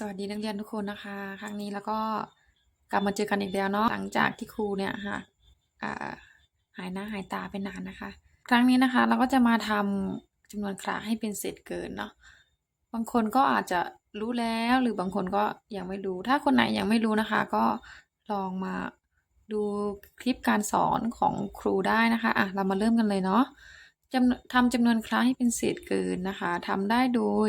สวัสดีนักเรียนทุกคนนะคะ ครั้งนี้แล้วก็กลับมาเจอกันอีกแล้วเนาะหลังจากที่ครูเนี่ยค่ะหายหน้าหายตาไปนานนะคะ ครั้งนี้นะคะเราก็จะมาทำจำนวนคราให้เป็นเศษเกินเนาะบางคนก็อาจจะรู้แล้วหรือบางคนก็ยังไม่รู้ ถ้าคนไหนยังไม่รู้นะคะ ก็ลองมาดูคลิปการสอนของครูได้นะคะอะเรามาเริ่มกันเลยเนาะทำจำนวนคราให้เป็นเศษเกินนะคะทำได้โดย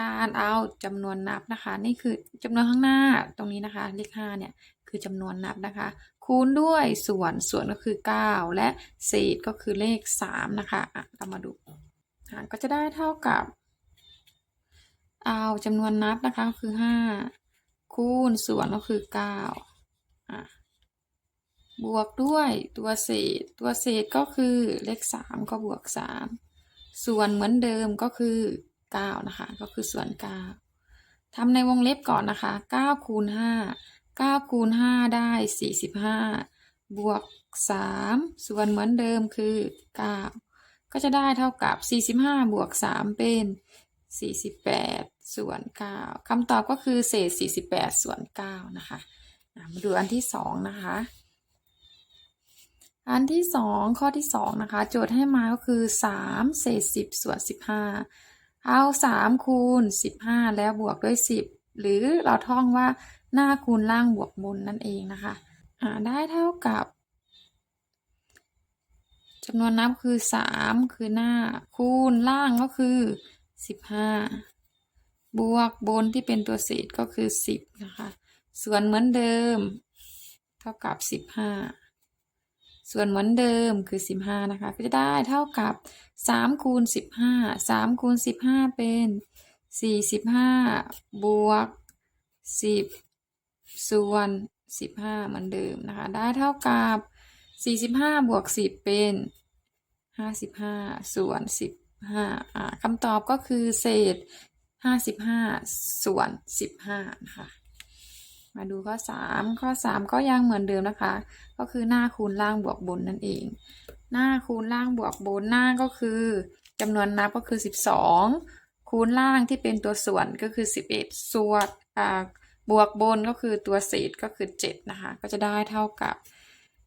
การเอาจำนวนนับนะคะ นี่คือจำนวนข้างหน้าตรงนี้นะคะ เลขห้าเนี่ยคือจำนวนนับนะคะ คูณด้วยส่วนส่วนก็คือ 9 และเศษก็คือเลข 3 นะคะอะเรามาดูก็จะได้เท่ากับ เอาจำนวนนับนะคะก็คือ 5 คูณส่วนก็คือ9อะบวกด้วยตัวเศษ ตัวเศษก็คือเลข 3 ก็บวก 3 ส่วนเหมือนเดิมก็คือ 9 นะคะ ก็คือส่วน 9ทำในวงเล็บก่อนนะคะ9คูณ5 9คูณ5ได้ 45 บวก 3 ส่วนเหมือนเดิมคือ 9 ก็จะได้เท่ากับ 45 บวก 3 เป็น 48 ส่วน 9คำตอบก็คือเศษ 48 ส่วน 9 นะคะอะมาดูอันที่ 2 นะคะ อันที่ 2 ข้อที่ 2 นะคะ โจทย์ให้มาก็คือ 3 เศษ 10 ส่วน 15 เอา3คูณ15แล้วบวกด้วย10หรือเราท่องว่าหน้าคูณล่างบวกบนนั่นเองนะคะอ่าได้เท่ากับจำนวนนับคือ3คือหน้าคูณล่างก็คือ15บวกบนที่เป็นตัวเศษก็คือ10นะคะ ส่วนเหมือนเดิม เท่ากับ15 ส่วนเหมือนเดิมคือ 15 นะคะ ก็จะได้เท่ากับ 3 คูณ 15 3 คูณ 15 เป็น 45 บวก 10 ส่วน 15 เหมือนเดิมนะคะ ได้เท่ากับ 45 บวก 10 เป็น 55 ส่วน 15อ่าคำตอบก็คือเศษ 55 ส่วน 15 นะคะ มาดูข้อ 3 ข้อ 3 ก็ยังเหมือนเดิมนะคะ ก็คือหน้าคูณล่างบวกบนนั่นเอง หน้าคูณล่างบวกบนหน้าก็คือจำนวนนับก็คือ 12 คูณล่างที่เป็นตัวส่วนก็คือ 11 ส่วนบวกบนก็คือตัวเศษก็คือ 7 นะคะ ก็จะได้เท่ากับ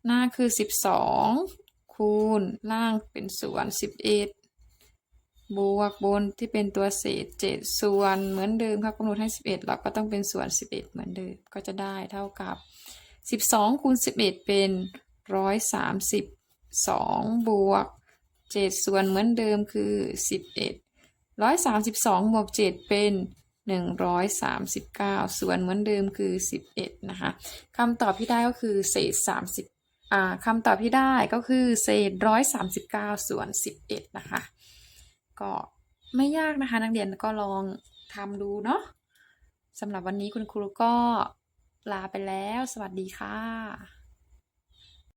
หน้าคือ 12 คูณล่างเป็นส่วน 11 บวกบนที่เป็นตัวเศษเจ็ดส่วนเหมือนเดิมค่ะกำหนดให้สิบเอ็ดเราก็ต้องเป็นส่วนสิบเอ็ดเหมือนเดิมก็จะได้เท่ากับสิบสองคูณสิบเอ็ดเป็นร้อยสามสิบสองบวกเจ็ดส่วนเหมือนเดิมคือสิบเอ็ดร้อยสามสิบสองบวกเจ็ดเป็นหนึ่งร้อยสามสิบเก้าส่วนเหมือนเดิมคือสิบเอ็ดนะคะคำตอบที่ได้ก็คือเศษสามสิบอ่าคำตอบที่ได้ก็คือเศษร้อยสามสิบเก้าส่วนสิบเอ็ดนะคะ ก็ไม่ยากนะคะ นักเรียนก็ลองทำดูเนาะสำหรับวันนี้คุณครูก็ลาไปแล้ว สวัสดีค่ะ